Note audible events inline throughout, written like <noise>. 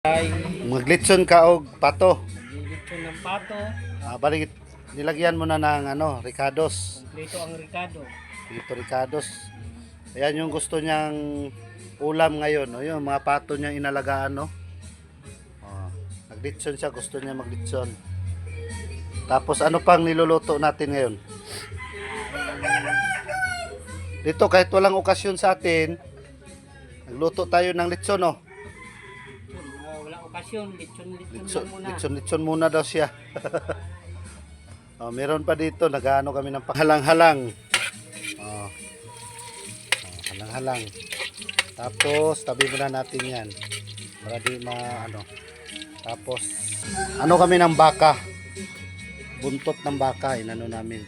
Ay, Maglitson ka og pato. nilito ng pato, Ah, balik nilagyan mo na ng ano, ricados. dito ang Ricardo. Dito ricados. Ayan yung gusto niyang ulam ngayon, no? Yung mga pato niya inalagaan, no? Oh, naglitson siya, gusto niya maglitson. Tapos ano pang niluluto natin ngayon? Dito kahit walang okasyon sa atin, nagluto tayo ng litson, no? Litson, Litson, lang muna. litson, litson muna daw siya. <laughs> oh, meron pa dito, nagaano kami ng halang-halang. Oh. Oh, halang-halang. Tapos, tabi muna natin yan. Para di ma, ano. Tapos, ano kami ng baka. Buntot ng baka, inano namin.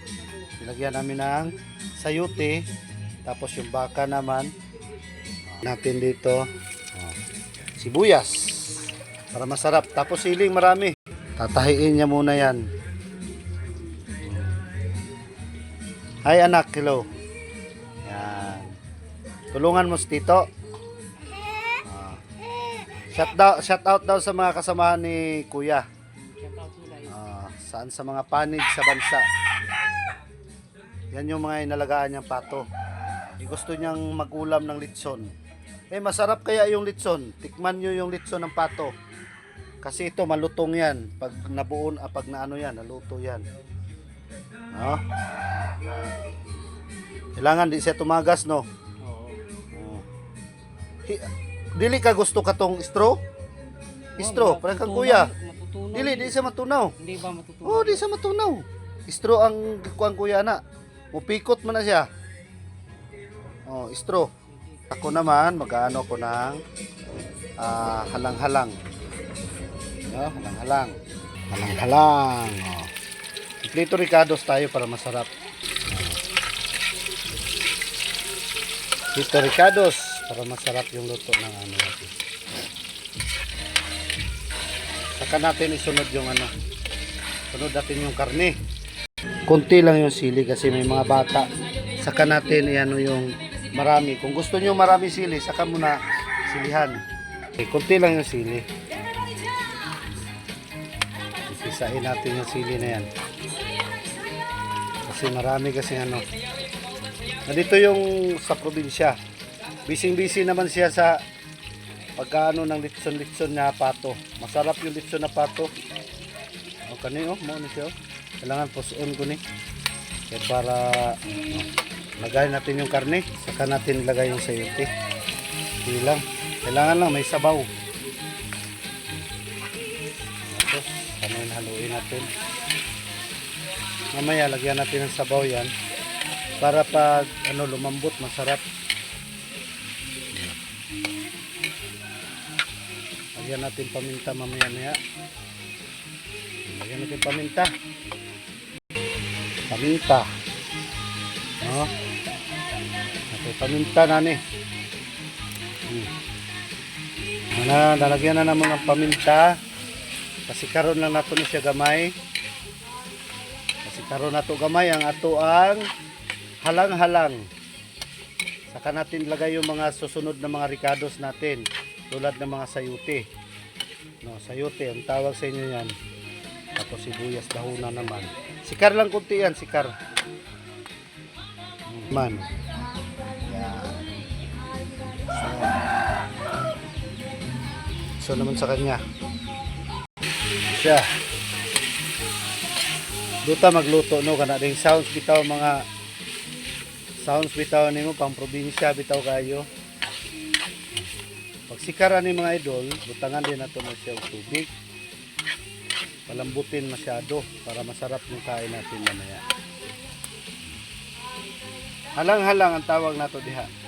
Nilagyan namin ng sayuti. Tapos yung baka naman, natin dito, oh, sibuyas para masarap. Tapos siling marami. Tatahiin niya muna yan. Hi anak, hello. Yan. Tulungan mo si Tito. Ah. Shout, out, shout out daw sa mga kasamahan ni Kuya. Ah, saan sa mga panig sa bansa. Yan yung mga inalagaan niyang pato. Eh, gusto niyang magulam ng litson. Eh, masarap kaya yung litson. Tikman niyo yung litson ng pato. Kasi ito, malutong yan. Pag nabuon, ah, pag naano yan, naluto yan. No? Kailangan di siya tumagas, no? Oo. Oh. Dili ka gusto ka tong straw? Straw, parang kang kuya. matutunaw Dili, di siya matunaw. Hindi ba matutunaw? Oh, di sa matunaw. Istro ang kuang kuya na. Mupikot man na siya. Oh, istro. Ako naman, mag-ano ko ng ah, halang-halang. No, halang-halang. Halang-halang. Oh. Kompleto ricados tayo para masarap. Oh. Dito ricados para masarap yung luto ng ano natin. Saka natin isunod yung ano. Sunod natin yung karne. Kunti lang yung sili kasi may mga bata. Saka natin ano yung marami. Kung gusto niyo marami sili, saka muna silihan. Okay, kunti lang yung sili. Isisahin natin yung sili na yan. Kasi marami kasi ano. Nandito yung sa probinsya. Bising-busy naman siya sa pagkaano ng litson-litson na pato. Masarap yung litson na pato. O kani oh, mo siya. oh. Kailangan pusuon ko ni. Kaya para oh, lagay natin yung karne, saka natin lagay yung sayote. Hindi lang. Kailangan lang may sabaw. Kamayin haluin natin. Mamaya lagyan natin ng sabaw yan para pag ano lumambot masarap. Lagyan natin paminta mamaya maya. Lagyan natin paminta. Paminta. No? Okay, paminta na ni. Hmm. Ana, nalagyan na naman ng paminta. Kasi karon lang nato ni siya gamay. Kasi karon nato gamay ang ato ang halang-halang. Saka natin lagay yung mga susunod na mga ricados natin tulad ng mga sayute. No, sayute ang tawag sa inyo yan. Tapos sibuyas dahuna naman. Sikar lang kunti yan, sikar. Man. Yan. So, so naman sa kanya. Siya. Duta magluto no kana ding sounds bitaw mga sounds bitaw nimo pang probinsya bitaw kayo. Pag sikara ni mga idol, butangan din nato na siya tubig. Palambutin masyado para masarap yung kain natin mamaya. Halang-halang ang tawag nato diha.